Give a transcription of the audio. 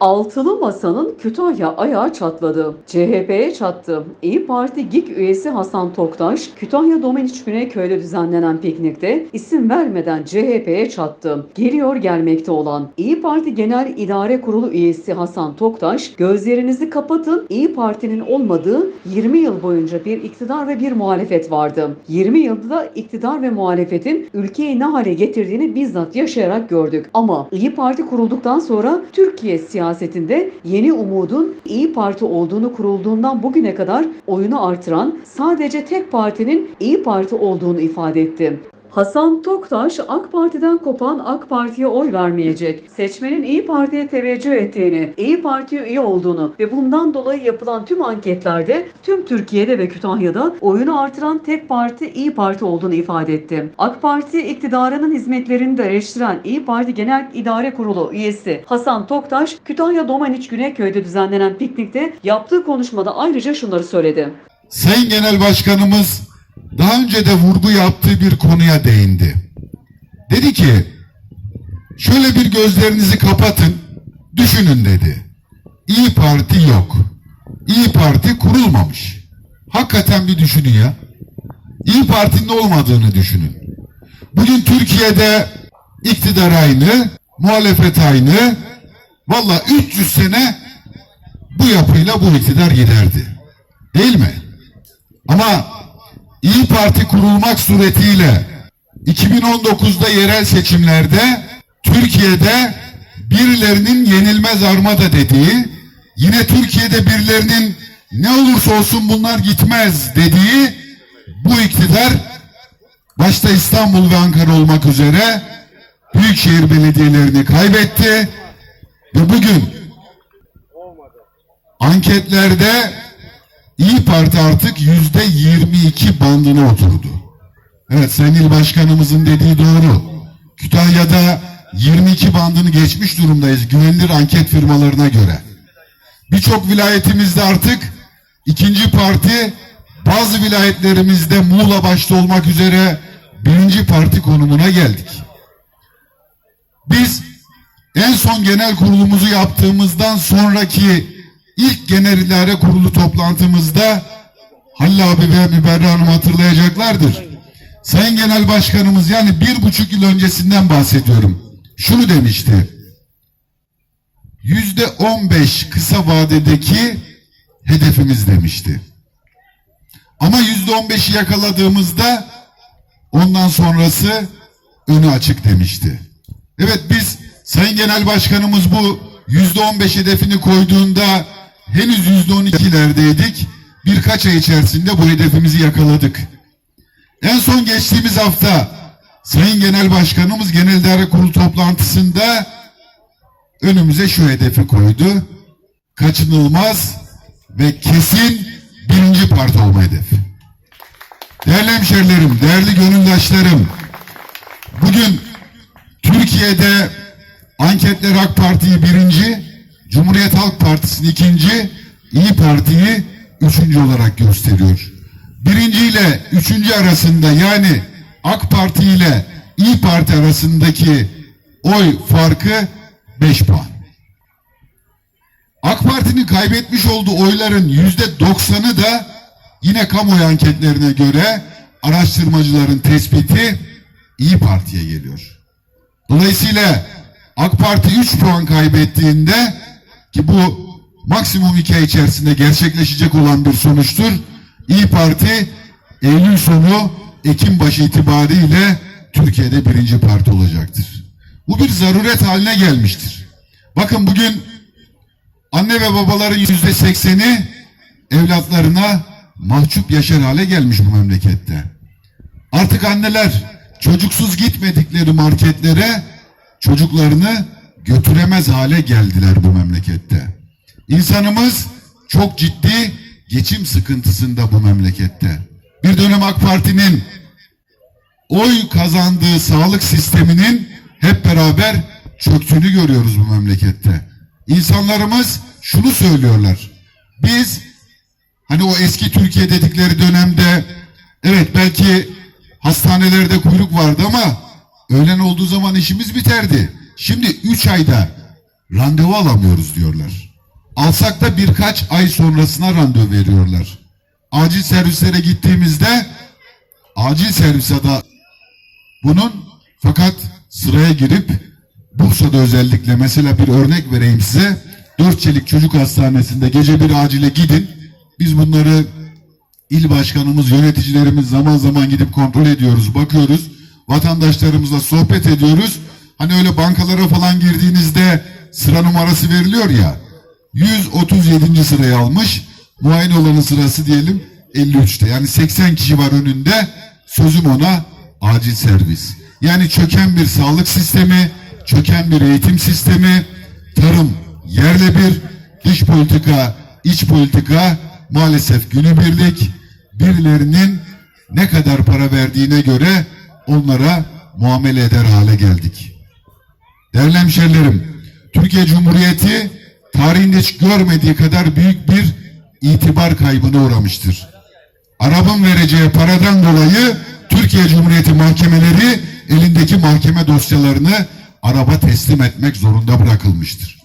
Altılı Masa'nın Kütahya ayağı çatladı. CHP'ye çattı. İyi Parti GİK üyesi Hasan Toktaş, Kütahya Domeniç Güneyköy'de düzenlenen piknikte isim vermeden CHP'ye çattı. Geliyor gelmekte olan İyi Parti Genel İdare Kurulu üyesi Hasan Toktaş, gözlerinizi kapatın İyi Parti'nin olmadığı 20 yıl boyunca bir iktidar ve bir muhalefet vardı. 20 yılda da iktidar ve muhalefetin ülkeyi ne hale getirdiğini bizzat yaşayarak gördük. Ama İyi Parti kurulduktan sonra Türkiye siyasetinde yeni umudun İyi Parti olduğunu kurulduğundan bugüne kadar oyunu artıran sadece tek partinin İyi Parti olduğunu ifade etti. Hasan Toktaş AK Parti'den kopan AK Parti'ye oy vermeyecek. Seçmenin İyi Parti'ye teveccüh ettiğini, İyi Parti'ye üye olduğunu ve bundan dolayı yapılan tüm anketlerde tüm Türkiye'de ve Kütahya'da oyunu artıran tek parti İyi Parti olduğunu ifade etti. AK Parti iktidarının hizmetlerini de eleştiren İyi Parti Genel İdare Kurulu üyesi Hasan Toktaş, Kütahya Domaniç Güneyköy'de düzenlenen piknikte yaptığı konuşmada ayrıca şunları söyledi. Sayın Genel Başkanımız daha önce de vurgu yaptığı bir konuya değindi. Dedi ki, şöyle bir gözlerinizi kapatın, düşünün dedi. İyi Parti yok. İyi Parti kurulmamış. Hakikaten bir düşünün ya. İyi Parti'nin olmadığını düşünün. Bugün Türkiye'de iktidar aynı, muhalefet aynı. Valla 300 sene bu yapıyla bu iktidar giderdi. Değil mi? Ama Parti kurulmak suretiyle 2019'da yerel seçimlerde Türkiye'de birilerinin yenilmez armada dediği, yine Türkiye'de birilerinin ne olursa olsun bunlar gitmez dediği bu iktidar başta İstanbul ve Ankara olmak üzere büyükşehir belediyelerini kaybetti. Ve bugün anketlerde Parti artık yüzde 22 bandına oturdu. Evet Sayın İl Başkanımızın dediği doğru. Kütahya'da 22 bandını geçmiş durumdayız güvenilir anket firmalarına göre. Birçok vilayetimizde artık ikinci parti bazı vilayetlerimizde Muğla başta olmak üzere birinci parti konumuna geldik. Biz en son genel kurulumuzu yaptığımızdan sonraki ilk genel idare kurulu toplantımızda Halil abi ve Müberra Hanım hatırlayacaklardır. Sayın Genel Başkanımız yani bir buçuk yıl öncesinden bahsediyorum. Şunu demişti. Yüzde on beş kısa vadedeki hedefimiz demişti. Ama yüzde on beşi yakaladığımızda ondan sonrası önü açık demişti. Evet biz Sayın Genel Başkanımız bu yüzde on beş hedefini koyduğunda henüz yüzde on ikilerdeydik. Birkaç ay içerisinde bu hedefimizi yakaladık. En son geçtiğimiz hafta Sayın Genel Başkanımız Genel İdare Kurulu toplantısında önümüze şu hedefi koydu. Kaçınılmaz ve kesin birinci parti olma hedefi. Değerli hemşerilerim, değerli gönüldaşlarım, bugün Türkiye'de anketler AK Parti'yi birinci, Cumhuriyet Halk Partisi'ni ikinci, İyi Parti'yi üçüncü olarak gösteriyor. Birinci ile üçüncü arasında yani AK Parti ile İyi Parti arasındaki oy farkı 5 puan. AK Parti'nin kaybetmiş olduğu oyların yüzde doksanı da yine kamuoyu anketlerine göre araştırmacıların tespiti İyi Parti'ye geliyor. Dolayısıyla AK Parti 3 puan kaybettiğinde ki bu maksimum iki ay içerisinde gerçekleşecek olan bir sonuçtur. İyi Parti Eylül sonu Ekim başı itibariyle Türkiye'de birinci parti olacaktır. Bu bir zaruret haline gelmiştir. Bakın bugün anne ve babaların yüzde sekseni evlatlarına mahcup yaşar hale gelmiş bu memlekette. Artık anneler çocuksuz gitmedikleri marketlere çocuklarını götüremez hale geldiler bu memlekette. İnsanımız çok ciddi geçim sıkıntısında bu memlekette. Bir dönem AK Parti'nin oy kazandığı sağlık sisteminin hep beraber çöktüğünü görüyoruz bu memlekette. İnsanlarımız şunu söylüyorlar. Biz hani o eski Türkiye dedikleri dönemde evet belki hastanelerde kuyruk vardı ama öğlen olduğu zaman işimiz biterdi. Şimdi 3 ayda randevu alamıyoruz diyorlar. Alsak da birkaç ay sonrasına randevu veriyorlar. Acil servislere gittiğimizde acil servis adı bunun fakat sıraya girip Bursa'da özellikle mesela bir örnek vereyim size. Dört Çelik Çocuk Hastanesi'nde gece bir acile gidin. Biz bunları il başkanımız, yöneticilerimiz zaman zaman gidip kontrol ediyoruz, bakıyoruz. Vatandaşlarımızla sohbet ediyoruz. Hani öyle bankalara falan girdiğinizde sıra numarası veriliyor ya. 137. sırayı almış. Muayene olanın sırası diyelim 53'te. Yani 80 kişi var önünde. Sözüm ona acil servis. Yani çöken bir sağlık sistemi, çöken bir eğitim sistemi, tarım yerle bir, dış politika, iç politika maalesef günübirlik birilerinin ne kadar para verdiğine göre onlara muamele eder hale geldik. Değerli hemşerilerim, Türkiye Cumhuriyeti tarihinde hiç görmediği kadar büyük bir itibar kaybına uğramıştır. Arap'ın vereceği paradan dolayı Türkiye Cumhuriyeti mahkemeleri elindeki mahkeme dosyalarını Arap'a teslim etmek zorunda bırakılmıştır.